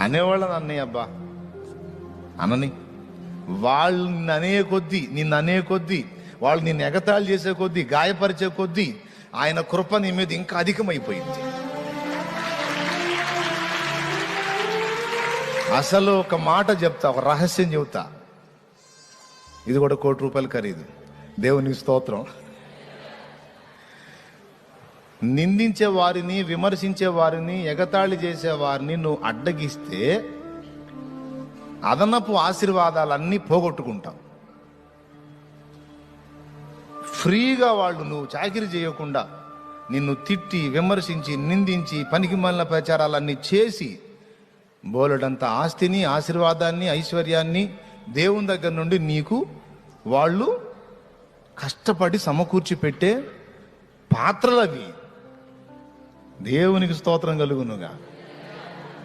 అనేవాళ్ళని అన్నయ్య అబ్బా. అనని వాళ్ళు నిన్ను అనే కొద్దీ నిన్ను అనే కొద్దీ వాళ్ళు నిన్ను ఎగతాళి చేసే కొద్దీ గాయపరిచే కొద్దీ ఆయన కృప నీ మీద ఇంకా అధికమైపోయింది. అసలు ఒక మాట చెప్తా ఒక రహస్యం చెబుతా. ఇది కూడా కోటి రూపాయలు ఖరీదు. దేవునికి స్తోత్రం. నిందించే వారిని విమర్శించే వారిని ఎగతాళి చేసే వారిని నువ్వు అడ్డగిస్తే అదనపు ఆశీర్వాదాలన్నీ పోగొట్టుకుంటావు. ఫ్రీగా వాళ్ళు నువ్వు చాకిరి చేయకుండా నిన్ను తిట్టి విమర్శించి నిందించి పనికి ప్రచారాలన్నీ చేసి బోలెడంత ఆస్తిని ఆశీర్వాదాన్ని ఐశ్వర్యాన్ని దేవుని దగ్గర నుండి నీకు వాళ్ళు కష్టపడి సమకూర్చి పెట్టే పాత్రలవి. దేవునికి స్తోత్రం కలుగునుగా